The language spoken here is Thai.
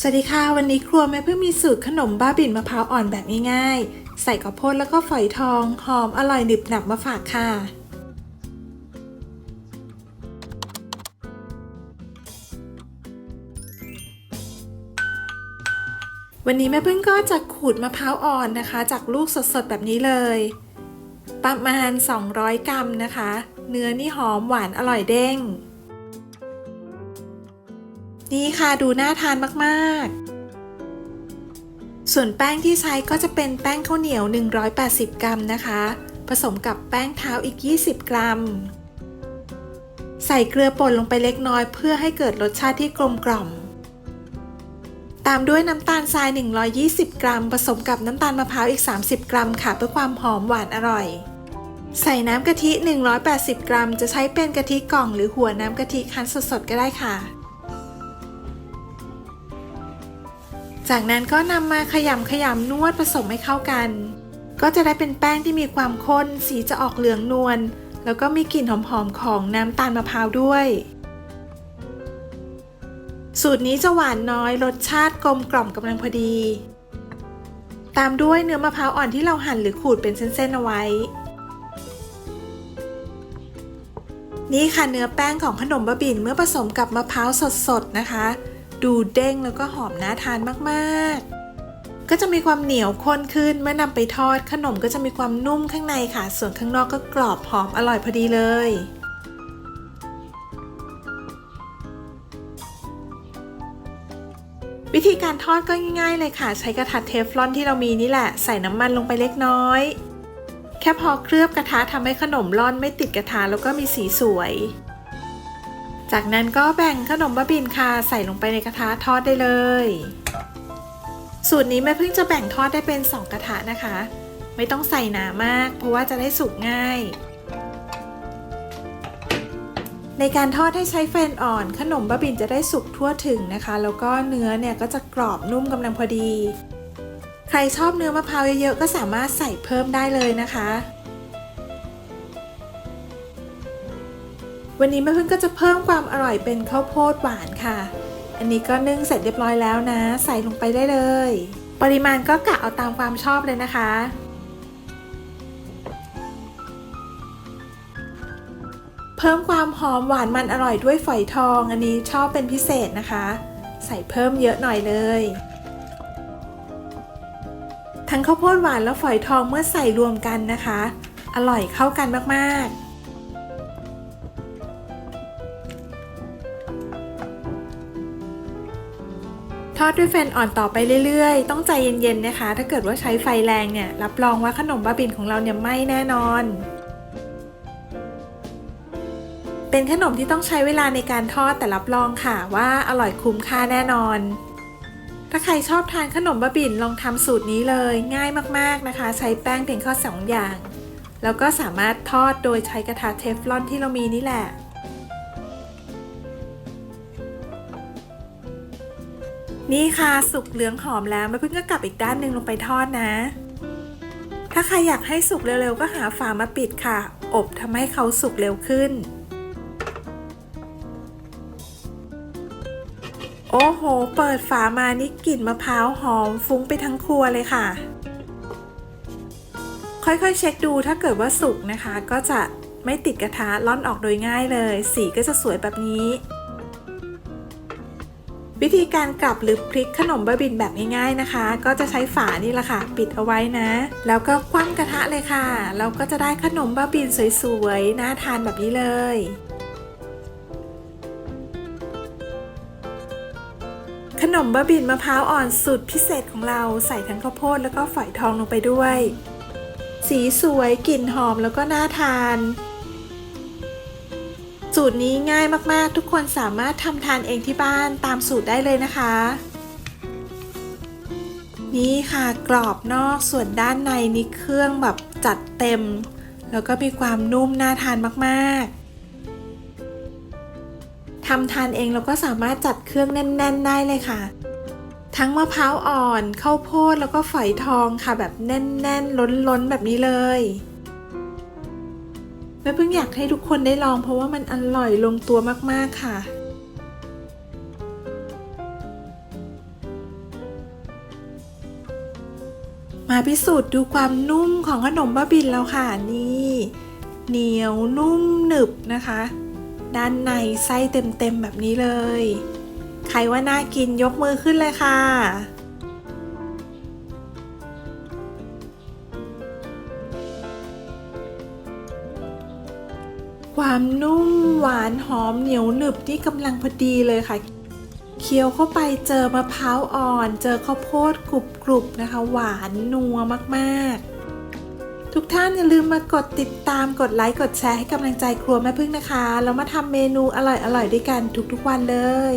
สวัสดีค่ะ วันนี้ครัวแม่เพิ่งมีสูตรขนมบ้าบิ่นมะพร้าวอ่อนแบบง่ายๆ ใส่ข้าวโพดแล้วก็ฝอยทอง หอมอร่อยหนึบหนับมาฝากค่ะ วันนี้แม่เพิ่งก็จะขูดมะพร้าวอ่อนนะคะ จากลูกสดๆแบบนี้เลย ประมาณ 200 กรัมนะคะ เนื้อนี่หอมหวานอร่อยเด้ง นี่ค่ะดูน่าทานมากๆ ส่วนแป้งที่ใช้ก็จะเป็นแป้งข้าวเหนียว 180 กรัมนะคะ ผสมกับแป้งเท้าอีก 20 กรัม ใส่เกลือป่นลงไปเล็กน้อย เพื่อให้เกิดรสชาติที่กลมกล่อม ตามด้วยน้ำตาลทราย 120 กรัม ผสมกับน้ำตาลมะพร้าวอีก 30 กรัมค่ะ เพื่อความหอมหวานอร่อยใส่น้ำกะทิ 180 กรัม จะใช้เป็นกะทิกล่องหรือหัวน้ำกะทิคั้นสดๆ ก็ได้ค่ะ จากนั้นก็นำมาขยำขยำนวดผสมให้เข้ากัน ก็จะได้เป็นแป้งที่มีความข้น สีจะออกเหลืองนวล แล้วก็มีกลิ่นหอมๆของน้ำตาลมะพร้าวด้วย สูตรนี้จะหวานน้อย รสชาติกลมกล่อมกำลังพอดี ตามด้วยเนื้อมะพร้าวอ่อนที่เราหั่นหรือขูดเป็นเส้นๆเอาไว้ นี่ค่ะเนื้อแป้งของขนมบะบิ่นเมื่อผสมกับมะพร้าวสดๆนะคะ ดูเด้งแล้วก็หอมน่าทานมากๆ ก็จะมีความเหนียวข้นขึ้นเมื่อนำไปทอดขนมก็จะมีความนุ่มข้างในค่ะ ส่วนข้างนอกก็กรอบหอมอร่อยพอดีเลยวิธีการทอดก็ง่ายๆเลยค่ะ ใช้กระทะเทฟลอนที่เรามีนี่แหละ ใส่น้ำมันลงไปเล็กน้อย แค่พอเคลือบกระทะทำให้ขนมร่อนไม่ติดกระทะแล้วก็มีสีสวย จากนั้นก็แบ่งขนมบ้าบินค่ะใส่ลงไปในกระทะทอดได้เลย สูตรนี้แม่เพิ่งจะแบ่งทอดได้เป็น 2 กระทะนะคะ ไม่ต้องใส่หนามาก เพราะว่าจะได้สุกง่าย ในการทอดให้ใช้ไฟอ่อน ขนมบ้าบินจะได้สุกทั่วถึงนะคะ แล้วก็เนื้อเนี่ยก็จะกรอบนุ่มกำลังพอดี ใครชอบเนื้อมะพร้าวเยอะๆก็สามารถใส่เพิ่มได้เลยนะคะ วันนี้แม่พึ่งก็จะเพิ่มความอร่อยเป็นข้าวโพดหวานค่ะ อันนี้ก็นึ่งเสร็จเรียบร้อยแล้วนะ ใส่ลงไปได้เลย ปริมาณก็กะเอาตามความชอบเลยนะคะ เพิ่มความหอมหวานมันอร่อยด้วยฝอยทอง อันนี้ชอบเป็นพิเศษนะคะ ใส่เพิ่มเยอะหน่อยเลยทั้งข้าวโพดหวานและฝอยทองเมื่อใส่รวมกันนะคะ อร่อยเข้ากันมาก ๆ ทอดด้วยไฟนอ่อนต่อไปเรื่อยๆ ต้องใจเย็นๆนะคะ ถ้าเกิดว่าใช้ไฟแรงเนี่ย รับรองว่าขนมบ้าบินของเราเนี่ยไหม้แน่นอน เป็นขนมที่ต้องใช้เวลาในการทอดแต่รับรองค่ะว่าอร่อยคุ้มค่าแน่นอน ถ้าใครชอบทานขนมบ้าบินลองทำสูตรนี้เลย ง่ายมากๆนะคะ ใช้แป้งเพียงแค่สองอย่าง แล้วก็สามารถทอดโดยใช้กระทะเทฟลอนที่เรามีนี่แหละ นี่ค่ะสุกเหลืองหอมแล้วแม่พึ่งก็กลับอีกด้านหนึ่งลงไปทอดนะ ถ้าใครอยากให้สุกเร็วๆ ก็หาฝามาปิดค่ะ อบทำให้เขาสุกเร็วขึ้น โอ้โห เปิดฝามานี่กลิ่นมะพร้าวหอมฟุ้งไปทั้งครัวเลยค่ะ ค่อยๆ เช็คดูถ้าเกิดว่าสุกนะคะ ก็จะไม่ติดกระทะล่อนออกโดยง่ายเลย สีก็จะสวยแบบนี้ วิธีการกลับหรือพลิกขนมบ้าบินแบบง่ายๆนะคะ ก็จะใช้ฝานี่แหละค่ะ ปิดเอาไว้นะ แล้วก็คว่ำกระทะเลยค่ะ เราก็จะได้ขนมบ้าบินสวยๆน่าทานแบบนี้เลยขนมบ้าบินมะพร้าวอ่อนสุดพิเศษของเราใส่ทั้งข้าวโพดแล้วก็ฝอยทองลงไปด้วย สีสวยกลิ่นหอมแล้วก็น่าทาน สูตรนี้ง่ายมากๆ ทุกคนสามารถทำทานเองที่บ้านตามสูตรได้เลยนะคะ นี่ค่ะกรอบนอกส่วนด้านในนี่เครื่องแบบจัดเต็ม แล้วก็มีความนุ่มน่าทานมากๆทำทานเองเราก็สามารถจัดเครื่องแน่น ๆ ได้เลยค่ะ ทั้งมะพร้าวอ่อนข้าวโพดแล้วก็ฝอยทองค่ะแบบแน่น ๆ ล้นๆแบบนี้เลย แม่เพิ่งอยากให้ทุกคนได้ลองเพราะว่ามันอร่อยลงตัวมากๆค่ะ มาพิสูจน์ดูความนุ่มของขนมบ้าบินแล้วค่ะนี่เหนียวนุ่มหนึบนะคะ ด้านในไส้เต็มๆแบบนี้เลย ใครว่าน่ากินยกมือขึ้นเลยค่ะ ความนุ่มหวานหอมเหนียวหนึบนี่กำลังพอดีเลยค่ะ เคี้ยวเข้าไปเจอมะพร้าวอ่อน เจอข้าวโพดกรุบๆนะคะ หวานนัวมากๆ ทุกท่านอย่าลืมมากดติดตามกดไลค์กดแชร์ให้กำลังใจครัวแม่พึ่งนะคะ แล้วมาทำเมนูอร่อยๆด้วยกันทุกๆวันเลย